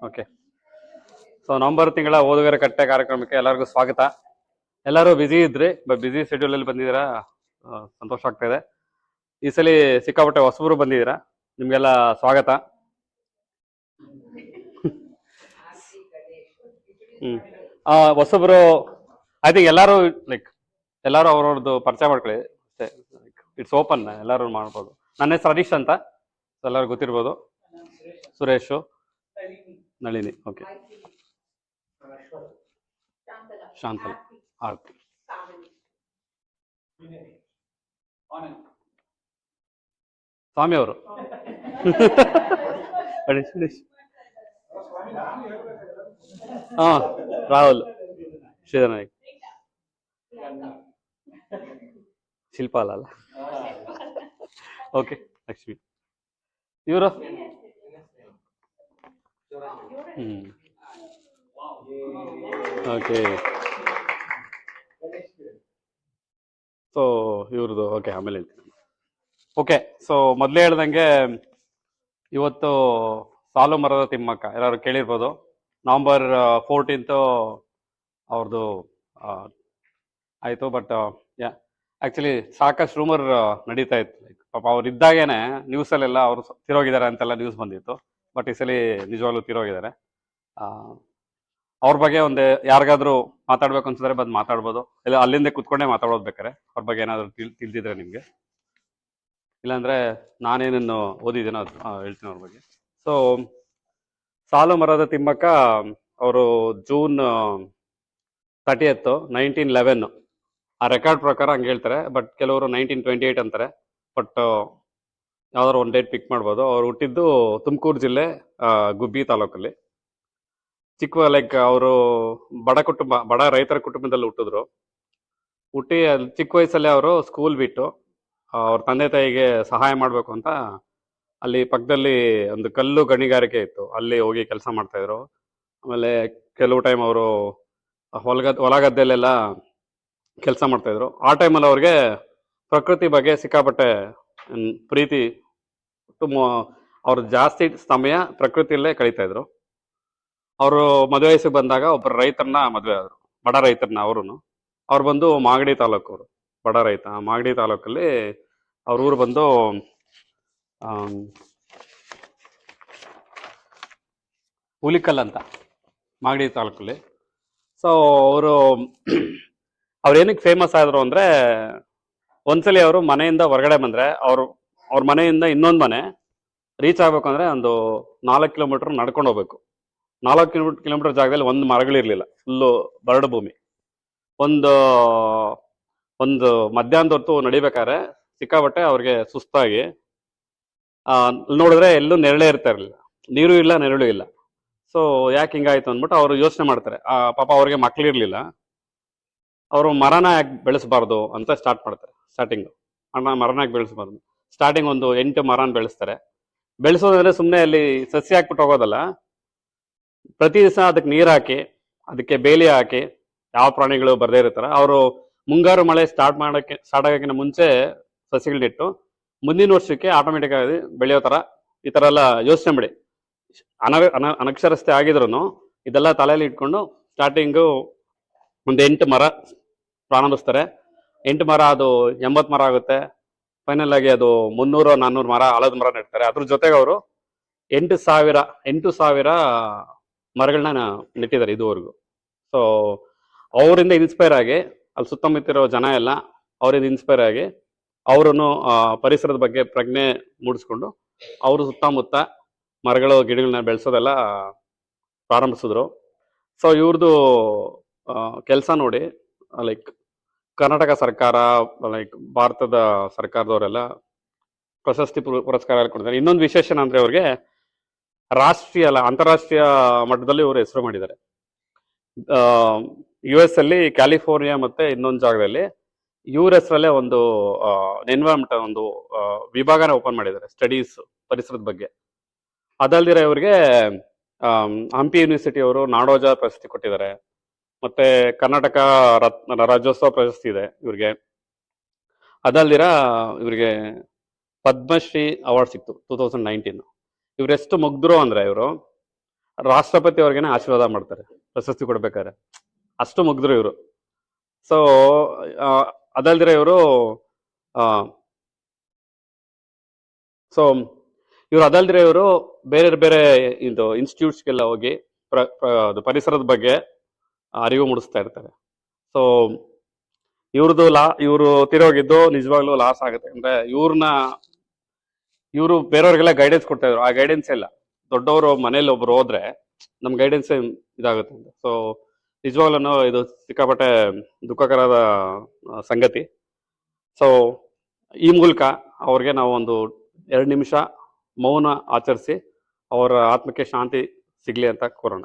Okay so November ತಿಂಗಳ ಓದುಗರ ಕಟ್ಟೆ ಕಾರ್ಯಕ್ರಮಕ್ಕೆ ಎಲ್ಲರಿಗೂ ಸ್ವಾಗತ. ಎಲ್ಲರೂ ಬ್ಯುಸಿ ಇದ್ರಿ ಬ್ಯುಸಿ ಶೆಡ್ಯೂಲ್ ಅಲ್ಲಿ ಬಂದಿದ್ದೀರಾ ಸಂತೋಷ ಆಗ್ತಾ ಇದೆ. ಈ ಸಲ ಸಿಕ್ಕಾಪಟ್ಟೆ ಹೊಸಬರು ಬಂದಿದ್ದೀರಾ, ನಿಮ್ಗೆಲ್ಲ ಸ್ವಾಗತ. ಹ್ಮ್. ಹೊಸಬ್ರು ಐ ಥಿಂಕ್ ಎಲ್ಲರೂ ಲೈಕ್ ಎಲ್ಲರೂ ಅವ್ರವ್ರದ್ದು ಪರಿಚಯ ಮಾಡ್ಕೊಳ್ಳಿ. ಇಟ್ಸ್ ಓಪನ್ ಎಲ್ಲರೂ ಮಾಡ್ಬೋದು. ನನ್ನ ಹೆಸರು ಹರೀಶ್ ಅಂತ ಎಲ್ಲರಿಗೂ ಗೊತ್ತಿರ್ಬೋದು. ಸುರೇಶು. ನಳಿನಿ ಓಕೆ ಶಾಂತಲ ಆರ್ತಿ. ಸ್ವಾಮಿ ಅವರು. ಹಾ ರಾಹುಲ್ ಶ್ರೀಧರ್ ನಾಯ್ಕ್. ಶಿಲ್ಪಾಲ ಅಲ್ಲ ಓಕೆ ಲಕ್ಷ್ಮಿ. ಇವರು? ಓಕೆ ಸೊ ಇವ್ರದ್ದು ಓಕೆ ಆಮೇಲೆ ಹೇಳ್ತೀನಿ. ಓಕೆ ಸೊ ಮೊದಲೇ ಹೇಳ್ದಂಗೆ ಇವತ್ತು ಸಾಲು ಮರದ ತಿಮ್ಮಕ್ಕ ಎಲ್ಲರೂ ಕೇಳಿರ್ಬೋದು? ನವಂಬರ್ ಫೋರ್ಟೀನ್ತು ಅವ್ರದ್ದು ಆಯಿತು ಬಟ್ ಯಾ ಆ್ಯಕ್ಚುಲಿ ಸಾಕಷ್ಟು ರೂಮರ್ ನಡೀತಾ ಇತ್ತು. ಲೈಕ್ ಪಾಪ ಅವ್ರು ಇದ್ದಾಗೇನೆ ನ್ಯೂಸಲ್ಲೆಲ್ಲ ಅವರು ತಿರೋಗಿದ್ದಾರೆ ಅಂತೆಲ್ಲ ನ್ಯೂಸ್ ಬಂದಿತ್ತು. ಬಟ್ ಈ ಸಲ ನಿಜವಾಗ್ಲೂ ತಿರೋಗಿದ್ದಾರೆ. ಅವ್ರ ಬಗ್ಗೆ ಒಂದು ಯಾರಿಗಾದ್ರೂ ಮಾತಾಡ್ಬೇಕು ಅನ್ಸಿದ್ರೆ ಬಂದು ಮಾತಾಡ್ಬೋದು. ಇಲ್ಲ, ಅಲ್ಲಿಂದ ಕುತ್ಕೊಂಡೇ ಮಾತಾಡೋದು ಬೇಕಾರೆ ಅವ್ರ ಬಗ್ಗೆ ಏನಾದ್ರು ತಿಳ್, ತಿಳಿದಿದ್ರೆ ನಿಮಗೆ. ಇಲ್ಲಾಂದ್ರೆ ನಾನೇನನ್ನು ಓದಿದ್ದೀನೋ ಅದು ಹೇಳ್ತೀನಿ ಅವ್ರ ಬಗ್ಗೆ. ಸೊ ಸಾಲು ಮರದ ತಿಮ್ಮಕ್ಕ ಅವರು June thirtieth nineteen eleven ಆ ರೆಕಾರ್ಡ್ ಪ್ರಕಾರ ಹಂಗೆ ಹೇಳ್ತಾರೆ. ಬಟ್ ಕೆಲವರು ನೈನ್ಟೀನ್ ಟ್ವೆಂಟಿ ಏಯ್ಟ್ ಅಂತಾರೆ. ಬಟ್ ಯಾವ್ದಾದ್ರು ಒಂದು ಡೇಟ್ ಪಿಕ್ ಮಾಡ್ಬೋದು. ಅವ್ರು ಹುಟ್ಟಿದ್ದು ತುಮಕೂರು ಜಿಲ್ಲೆ ಗುಬ್ಬಿ ತಾಲೂಕಲ್ಲಿ. ಚಿಕ್ಕ ಲೈಕ್ ಅವರು ಬಡ ಕುಟುಂಬ, ಬಡ ರೈತರ ಕುಟುಂಬದಲ್ಲಿ ಹುಟ್ಟಿದ್ರು. ಹುಟ್ಟಿ ಅಲ್ಲಿ ಚಿಕ್ಕ ವಯಸ್ಸಲ್ಲೇ ಅವರು ಸ್ಕೂಲ್ ಬಿಟ್ಟು, ಅವ್ರ ತಂದೆ ತಾಯಿಗೆ ಸಹಾಯ ಮಾಡಬೇಕು ಅಂತ ಅಲ್ಲಿ ಪಕ್ಕದಲ್ಲಿ ಒಂದು ಕಲ್ಲು ಗಣಿಗಾರಿಕೆ ಇತ್ತು. ಅಲ್ಲಿ ಹೋಗಿ ಕೆಲಸ ಮಾಡ್ತಾಯಿದ್ರು ಆಮೇಲೆ ಕೆಲವು ಟೈಮ್ ಅವರು ಹೊಲಗದ್ ಹೊಲ ಗದ್ದೆಲೆಲ್ಲ ಕೆಲಸ ಮಾಡ್ತಾಯಿದ್ರು ಆ ಟೈಮಲ್ಲಿ ಅವ್ರಿಗೆ ಪ್ರಕೃತಿ ಬಗ್ಗೆ ಸಿಕ್ಕಾಪಟ್ಟೆ ಪ್ರೀತಿ ತುಂಬ ಅವ್ರು ಜಾಸ್ತಿ ಸಮಯ ಪ್ರಕೃತಿಯಲ್ಲೇ ಕಳೀತಾ ಇದ್ರು. ಅವರು ಮದುವೆ ವಯಸ್ಸಿಗೆ ಬಂದಾಗ ಒಬ್ಬರು ರೈತರನ್ನ ಮದುವೆ ಆದರು, ಬಡ ರೈತರನ್ನ ಅವರು ಅವ್ರು ಬಂದು ಮಾಗಡಿ ತಾಲೂಕವರು, ಬಡ ರೈತ. ಮಾಗಡಿ ತಾಲೂಕಲ್ಲಿ ಅವ್ರ ಊರು ಬಂದು ಹುಲಿಕಲ್ ಅಂತ, ಮಾಗಡಿ ತಾಲೂಕಲ್ಲಿ. ಸೊ ಅವರು ಅವ್ರು ಏನಕ್ಕೆ ಫೇಮಸ್ ಆದರು ಅಂದ್ರೆ, ಒಂದ್ಸಲಿ ಅವರು ಮನೆಯಿಂದ ಹೊರಗಡೆ ಬಂದ್ರೆ ಅವ್ರು ಅವ್ರ ಮನೆಯಿಂದ ಇನ್ನೊಂದು ಮನೆ ರೀಚ್ ಆಗ್ಬೇಕು ಅಂದ್ರೆ ಒಂದು ನಾಲ್ಕು ಕಿಲೋಮೀಟರ್ ನಡ್ಕೊಂಡು ಹೋಗ್ಬೇಕು. ನಾಲ್ಕು ಕಿಲೋಮೀಟರ್ ಕಿಲೋಮೀಟರ್ ಜಾಗದಲ್ಲಿ ಒಂದು ಮರಗಳಿರ್ಲಿಲ್ಲ ಫುಲ್ಲು ಬರಡು ಭೂಮಿ. ಒಂದು ಒಂದು ಮಧ್ಯಾಹ್ನದ ಹೊತ್ತು ನಡಿಬೇಕಾದ್ರೆ ಸಿಕ್ಕಾಬಟ್ಟೆ ಅವ್ರಿಗೆ ಸುಸ್ತಾಗಿ ಆ, ನೋಡಿದ್ರೆ ಎಲ್ಲೂ ನೆರಳೇ ಇರ್ತಾ ಇರಲಿಲ್ಲ. ನೀರು ಇಲ್ಲ ನೆರಳು ಇಲ್ಲ. ಸೊ ಯಾಕೆ ಹಿಂಗಾಯ್ತು ಅಂದ್ಬಿಟ್ಟು ಅವರು ಯೋಚನೆ ಮಾಡ್ತಾರೆ. ಆ, ಪಾಪ ಅವ್ರಿಗೆ ಮಕ್ಳಿರ್ಲಿಲ್ಲ ಅವರು ಮರನ ಯಾಕೆ ಬೆಳೆಸಬಾರ್ದು ಅಂತ ಸ್ಟಾರ್ಟ್ ಮಾಡ್ತಾರೆ ಸ್ಟಾರ್ಟಿಂಗ್ ಅಣ್ಣ ಮರನ ಯಾಕೆ ಬೆಳೆಸಬಾರ್ದು? ಸ್ಟಾರ್ಟಿಂಗ್ ಒಂದು ಎಂಟು ಮರನ ಬೆಳೆಸ್ತಾರೆ. ಬೆಳೆಸೋದಂದ್ರೆ ಸುಮ್ಮನೆ ಅಲ್ಲಿ ಸಸಿ ಹಾಕ್ಬಿಟ್ಟು ಹೋಗೋದಲ್ಲ. ಪ್ರತಿ ದಿವಸ ಅದಕ್ಕೆ ನೀರು ಹಾಕಿ, ಅದಕ್ಕೆ ಬೇಲಿ ಹಾಕಿ, ಯಾವ ಪ್ರಾಣಿಗಳು ಬರದೇ ಇರ್ತಾರೆ ಅವರು ಮುಂಗಾರು ಮಳೆ ಸ್ಟಾರ್ಟ್ ಮಾಡೋಕ್ಕೆ ಸ್ಟಾರ್ಟ್ ಆಗೋಕ್ಕಿಂತ ಮುಂಚೆ ಸಸಿಗಳನ್ನಿಟ್ಟು ಮುಂದಿನ ವರ್ಷಕ್ಕೆ ಆಟೋಮೆಟಿಕ್ ಆಗಿ ಬೆಳೆಯೋ ಥರ ಈ ಥರ ಎಲ್ಲ ಯೋಚನೆ ಮಾಡಿ. ಅನ ಅನ ಆಗಿದ್ರು ಇದೆಲ್ಲ ತಲೆಯಲ್ಲಿ ಇಟ್ಕೊಂಡು ಸ್ಟಾರ್ಟಿಂಗು ಒಂದು ಎಂಟು ಮರ ಪ್ರಾರಂಭಿಸ್ತಾರೆ. ಎಂಟು ಮರ ಅದು ಎಂಬತ್ತು ಮರ ಆಗುತ್ತೆ. ಫೈನಲ್ ಆಗಿ ಅದು ಮುನ್ನೂರು, ನಾನ್ನೂರು ಮರ ಹಳದ ಮರ ನೆಡ್ತಾರೆ. ಅದ್ರ ಜೊತೆಗೆ ಅವರು ಎಂಟು ಸಾವಿರ ಎಂಟು ಸಾವಿರ ಮರಗಳನ್ನ ನೆಟ್ಟಿದ್ದಾರೆ ಇದುವರೆಗೂ. ಸೊ ಅವರಿಂದ ಇನ್ಸ್ಪೈರ್ ಆಗಿ, ಅಲ್ಲಿ ಸುತ್ತಮುತ್ತಿರೋ ಜನ ಎಲ್ಲ ಅವರಿಂದ ಇನ್ಸ್ಪೈರ್ ಆಗಿ ಅವರನ್ನು ಪರಿಸರದ ಬಗ್ಗೆ ಪ್ರಜ್ಞೆ ಮೂಡಿಸ್ಕೊಂಡು ಅವರು ಸುತ್ತಮುತ್ತ ಮರಗಳು, ಗಿಡಗಳನ್ನ ಬೆಳೆಸೋದೆಲ್ಲ ಪ್ರಾರಂಭಿಸಿದ್ರು. ಸೊ ಇವ್ರದ್ದು ಕೆಲಸ ನೋಡಿ ಲೈಕ್ ಕರ್ನಾಟಕ ಸರ್ಕಾರ ಲೈಕ್ ಭಾರತದ ಸರ್ಕಾರದವರೆಲ್ಲ ಪ್ರಶಸ್ತಿ ಪುರ- ಪುರಸ್ಕಾರ ಕೊಡ್ತಾರೆ ಇನ್ನೊಂದು ವಿಶೇಷ ಅಂದ್ರೆ ಅವ್ರಿಗೆ ರಾಷ್ಟ್ರೀಯ ಅಲ್ಲ ಅಂತಾರಾಷ್ಟ್ರೀಯ ಮಟ್ಟದಲ್ಲಿ ಇವರು ಹೆಸರು ಮಾಡಿದ್ದಾರೆ. ಯು ಎಸ್ ಅಲ್ಲಿ ಕ್ಯಾಲಿಫೋರ್ನಿಯಾ ಮತ್ತೆ ಇನ್ನೊಂದು ಜಾಗದಲ್ಲಿ ಇವ್ರ ಹೆಸರಲ್ಲೇ ಒಂದು ಎನ್ವೈರನ್ಮೆಂಟ್ ಒಂದು ವಿಭಾಗನ ಓಪನ್ ಮಾಡಿದ್ದಾರೆ ಸ್ಟಡೀಸ್ ಪರಿಸರದ ಬಗ್ಗೆ. ಅದಲ್ದಿರ ಇವರಿಗೆ ಹಂಪಿ ಯೂನಿವರ್ಸಿಟಿ ಅವರು ನಾಡೋಜ ಪ್ರಶಸ್ತಿ ಕೊಟ್ಟಿದ್ದಾರೆ. ಮತ್ತೆ ಕರ್ನಾಟಕ ರತ್ನ ರಾಜ್ಯೋತ್ಸವ ಪ್ರಶಸ್ತಿ ಇದೆ ಇವ್ರಿಗೆ. ಅದಲ್ದಿರ ಇವರಿಗೆ ಪದ್ಮಶ್ರೀ ಅವಾರ್ಡ್ ಸಿಕ್ತು ಟೂ ತೌಸಂಡ್ ನೈನ್ಟೀನ್ ಇವರೆಷ್ಟು ಮುಗ್ಧರು ಅಂದ್ರೆ ಇವರು ರಾಷ್ಟ್ರಪತಿ ಅವ್ರಿಗೇನೆ ಆಶೀರ್ವಾದ ಮಾಡ್ತಾರೆ, ಪ್ರಶಸ್ತಿ ಕೊಡ್ಬೇಕಾದ್ರೆ. ಅಷ್ಟು ಮುಗ್ದ್ರು ಇವರು. ಸೊ ಅದಲ್ದಿರ ಇವರು ಸೊ ಇವರು ಅದಲ್ದಿರ ಇವರು ಬೇರೆ ಬೇರೆ ಇದು ಇನ್ಸ್ಟಿಟ್ಯೂಟ್ಸ್ಗೆಲ್ಲ ಹೋಗಿ ಪರಿಸರದ ಬಗ್ಗೆ ಅರಿವು ಮೂಡಿಸ್ತಾ ಇರ್ತಾರೆ. ಸೊ ಇವ್ರದ್ದು ಲಾ, ಇವರು ತಿರೋಗಿದ್ದು ನಿಜವಾಗ್ಲೂ ಲಾಸ್ ಆಗುತ್ತೆ. ಅಂದ್ರೆ ಇವ್ರನ್ನ ಇವರು ಬೇರೆಯವ್ರಿಗೆಲ್ಲ ಗೈಡೆನ್ಸ್ ಕೊಡ್ತಾ ಇದ್ರು ಆ ಗೈಡೆನ್ಸ್ ಇಲ್ಲ. ದೊಡ್ಡವರು ಮನೇಲಿ ಒಬ್ರು ಹೋದ್ರೆ ನಮ್ ಗೈಡೆನ್ಸ್ ಇದಾಗುತ್ತೆ ಅಂತ. ಸೊ ನಿಜವಾಗ್ಲೂ ಇದು ಸಿಕ್ಕಾಪಟ್ಟೆ ದುಃಖಕರದ ಸಂಗತಿ. ಸೊ ಈ ಮೂಲಕ ಅವ್ರಿಗೆ ನಾವು ಒಂದು ಎರಡು ನಿಮಿಷ ಮೌನ ಆಚರಿಸಿ ಅವರ ಆತ್ಮಕ್ಕೆ ಶಾಂತಿ ಸಿಗ್ಲಿ ಅಂತ ಕೋರೋಣ.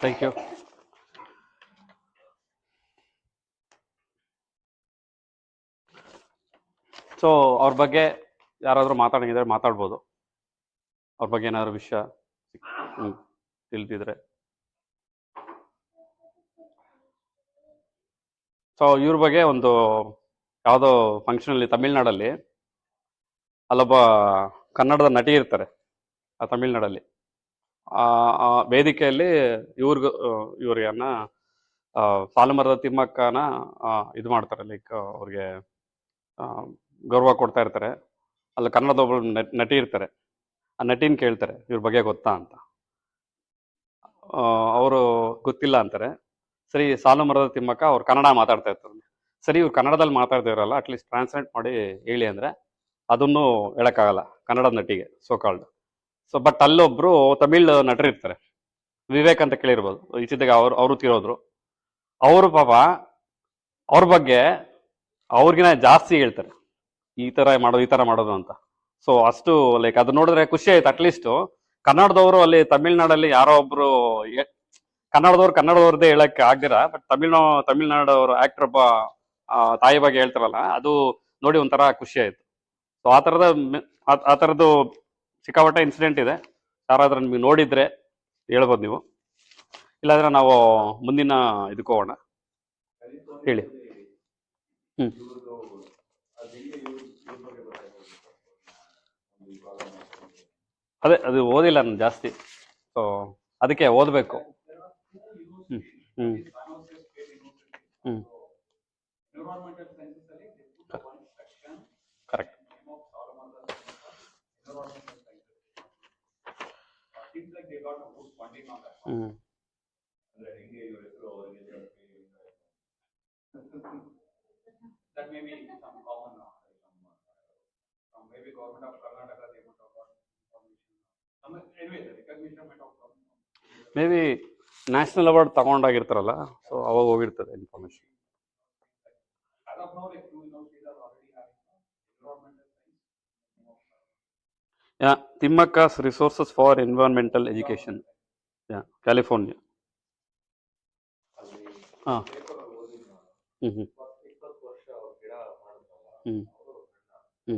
ಥ್ಯಾಂಕ್ ಯು ಸೊ ಅವ್ರ ಬಗ್ಗೆ ಯಾರಾದರೂ ಮಾತಾಡಂಗಿದ್ರೆ ಮಾತಾಡ್ಬೋದು. ಅವ್ರ ಬಗ್ಗೆ ಏನಾದ್ರು ವಿಷಯ ತಿಳಿದಿದ್ರೆ. ಸೊ ಇವ್ರ ಬಗ್ಗೆ ಒಂದು ಯಾವುದೋ ಫಂಕ್ಷನಲ್ಲಿ ತಮಿಳ್ನಾಡಲ್ಲಿ ಅಲ್ಲೊಬ್ಬ ಕನ್ನಡದ ನಟಿ ಇರ್ತಾರೆ, ಆ ತಮಿಳ್ನಾಡಲ್ಲಿ. ಆ ಆ ವೇದಿಕೆಯಲ್ಲಿ ಇವ್ರಿಗ ಇವ್ರಿಗನ್ನ ಸಾಲುಮರದ ತಿಮ್ಮಕ್ಕನ ಇದು ಮಾಡ್ತಾರೆ ಲೈಕ್ ಅವ್ರಿಗೆ ಗೌರವ ಕೊಡ್ತಾ ಇರ್ತಾರೆ. ಅಲ್ಲಿ ಕನ್ನಡದ ಒಬ್ಬರು ನಟಿ ಇರ್ತಾರೆ. ಆ ನಟಿನ ಕೇಳ್ತಾರೆ, ಇವ್ರ ಬಗ್ಗೆ ಗೊತ್ತಾ ಅಂತ. ಅವರು ಗೊತ್ತಿಲ್ಲ ಅಂತಾರೆ. ಸರಿ ಸಾಲು ಮರದ ತಿಮ್ಮಕ್ಕ ಅವ್ರು ಕನ್ನಡ ಮಾತಾಡ್ತಾ ಇರ್ತಾರೆ. ಸರಿ, ಇವ್ರು ಕನ್ನಡದಲ್ಲಿ ಮಾತಾಡ್ತಾ ಇರಲ್ಲ ಅಟ್ಲೀಸ್ಟ್ ಟ್ರಾನ್ಸ್ಲೇಟ್ ಮಾಡಿ ಹೇಳಿ ಅಂದ್ರೆ, ಅದನ್ನು ಹೇಳೋಕ್ಕಾಗಲ್ಲ, ಕನ್ನಡ ನಟಿಗೆ ಸೋ ಕಾಲ್ಡ್ ಸೊ ಬಟ್ ಅಲ್ಲೊಬ್ರು ತಮಿಳ್ ನಟರು ಇರ್ತಾರೆ ವಿವೇಕ್ ಅಂತ ಕೇಳಿರ್ಬೋದು. ಇತ್ತೀಚೆಗೆ ಅವ್ರು, ಅವರು ತಿರೋದ್ರು. ಅವರು ಪಾಪ, ಅವ್ರ ಬಗ್ಗೆ ಅವ್ರಿಗಿನ ಜಾಸ್ತಿ ಹೇಳ್ತಾರೆ. ಈ ತರ ಮಾಡೋದು, ಈ ತರ ಮಾಡೋದು ಅಂತ. ಸೊ ಅಷ್ಟು ಲೈಕ್ ಅದು ನೋಡಿದ್ರೆ ಖುಷಿ ಆಯ್ತು ಅಟ್ಲೀಸ್ಟ್ ಕನ್ನಡದವರು ಅಲ್ಲಿ ತಮಿಳ್ನಾಡಲ್ಲಿ ಯಾರೋ ಒಬ್ರು ಕನ್ನಡದವ್ರು ಕನ್ನಡದವ್ರದ್ದೇ ಹೇಳಕ್ಕೆ ಆಗ್ದಿರ ಬಟ್ ತಮಿಳ್ನ, ತಮಿಳ್ನಾಡವ್ರ ಆಕ್ಟರ್ ಒಬ್ಬ ತಾಯಿ ಬಗ್ಗೆ ಹೇಳ್ತಾರಲ್ಲ, ಅದು ನೋಡಿ ಒಂಥರ ಖುಷಿ ಆಯ್ತು. ಸೊ ಆ ಥರದ ಮ್- ಆ- ಥರದ್ದು ಸಿಕ್ಕಾಪಟ್ಟೆ ಇನ್ಸಿಡೆಂಟ್ ಇದೆ. ಯಾರಾದ್ರೂ ನಿಮಗೆ ನೋಡಿದರೆ ಹೇಳ್ಬೋದು ನೀವು. ಇಲ್ಲಾಂದರೆ ನಾವು ಮುಂದಿನ ಇದಕ್ಕೆ ಹೋಗೋಣ. ಹೇಳಿ. ಹ್ಞೂ ಅದೇ, ಅದು ಓದಿಲ್ಲ ನಾನು ಜಾಸ್ತಿ. ಸೊ ಅದಕ್ಕೆ ಓದಬೇಕು. ಹ್ಞೂ ಹ್ಞೂ ಹ್ಮ್. Hmm That may be some common, uh, some, uh, from maybe government of Karnataka, they would have got information. Some, anyway, the recognition might have come. Maybe national award ತಗೊಂಡಾಗಿರ್ತಾರಲ್ಲ so ಅವಾಗ ಹೋಗಿರ್ತದೆ information As of now, like two universities are already having uh, environmental science. Yeah Thimmakka's resources for environmental education yeah California ಹಾಂ ಹ್ಞೂ ಹ್ಞೂ ಇಪ್ಪತ್ತು ವರ್ಷ ಅವ್ರ ಗಿಡ ಮಾಡಿದ್ರಲ್ಲ ಹ್ಞೂ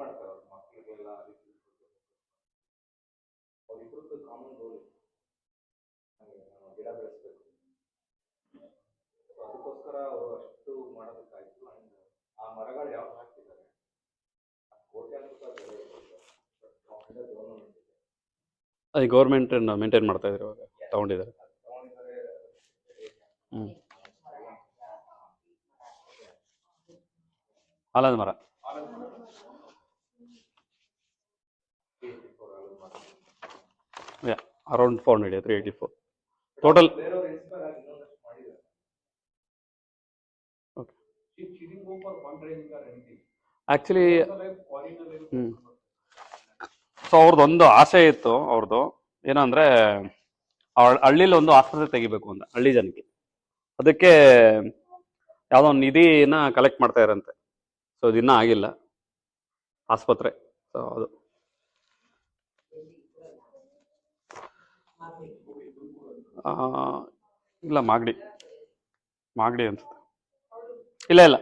ಮಾಡ್ತಾರೆ ಅವ್ರ ಮಕ್ಕಳಿಗೆಲ್ಲ ಅದಕ್ಕೆ ಅವ್ರಿಬ್ರದ್ದು ಕಾಮನ್ ರೋಲ್ ಹಾಗೆ ನಾನು ಗಿಡ ಬೆಳೆಸ್ಬೇಕು. ಅದಕ್ಕೋಸ್ಕರ ಅವರು ಅಷ್ಟು ಮಾಡೋದಕ್ಕಾಯ್ತು. ಅಂಡ್ ಆ ಮರಗಳು ಯಾವ್ದು ಹಾಕ್ತಿದ್ದಾರೆ ಕೋಟ್ಯಾಂತರ ರೂಪಾಯಿ ಬೆಲೆ ಇದೆ ಗೌರ್ಮೆಂಟ್ ಇದೆ ಅದು ಗೌರ್ಮೆಂಟ್ ಮೇಂಟೈನ್ ಮಾಡ್ತಾ ಇದ್ರು ಇವಾಗ. ತಗೊಂಡಿದ್ದಾರೆ ತಗೊಂಡಿದ್ದಾರೆ. ಹ್ಞೂ ಆಲದ ಮರ. Yeah around four hundred three eighty four total actually so ಅವ್ರದ್ದು ಒಂದು ಆಸೆ ಇತ್ತು ಅವ್ರದ್ದು ಏನಂದ್ರೆ ಹಳ್ಳಿಲಿ ಒಂದು ಆಸ್ಪತ್ರೆ ತೆಗಿಬೇಕು ಅಂತ, ಹಳ್ಳಿ ಜನಕ್ಕೆ. ಅದಕ್ಕೆ ಯಾವುದೋ ಒಂದು ನಿಧಿನ ಕಲೆಕ್ಟ್ ಮಾಡ್ತಾ ಇರಂತೆ. ಸೊ ಇದಿನ್ನೂ ಆಗಿಲ್ಲ. ಆಸ್ಪತ್ರೆ. ಸೊ ಅದು. ಇಲ್ಲ, ಮಾಗಡಿ. ಮಾಗಡಿ ಅನ್ಸುತ್ತೆ ಇಲ್ಲ ಇಲ್ಲ.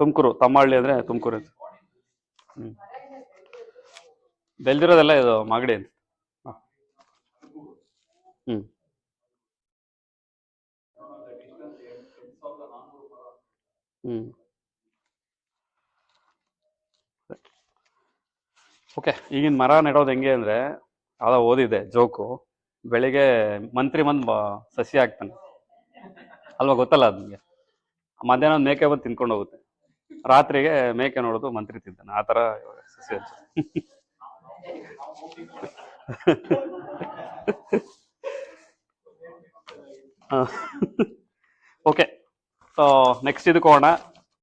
ತುಮಕೂರು ತಮ್ಮಹಳ್ಳಿ ಅಂದರೆ ತುಮಕೂರು ಅನ್ಸುತ್ತೆ ಹ್ಞೂ ಬೆಳೆದಿರೋದೆಲ್ಲ ಇದು ಮಾಗಡಿ ಅಂತ. ಹ್ಞೂ ಹ್ಞೂ ಓಕೆ, ಈಗಿನ ಮರ ನೆಡೋದು ಹೆಂಗೆ ಅಂದರೆ ಯಾವುದೋ ಓದಿದೆ ಜೋಕು. ಬೆಳಿಗ್ಗೆ ಮಂತ್ರಿ ಬಂದು ಸಸಿ ಹಾಕ್ತಾನೆ. ಅಲ್ವಾ ಗೊತ್ತಲ್ಲ ಅದು ನಿಮಗೆ? ಮಧ್ಯಾಹ್ನ ಮೇಕೆ ಬಂದು ತಿನ್ಕೊಂಡು ಹೋಗುತ್ತೆ. ರಾತ್ರಿಗೆ ಮೇಕೆ ನೋಡೋದು ಮಂತ್ರಿ ತಿಂತಾನೆ. ಆ ಥರ ಸಸಿ. ಓಕೆ ಸೊ ನೆಕ್ಸ್ಟ್ ಇದಕ್ಕೆ ಹೋಗೋಣ.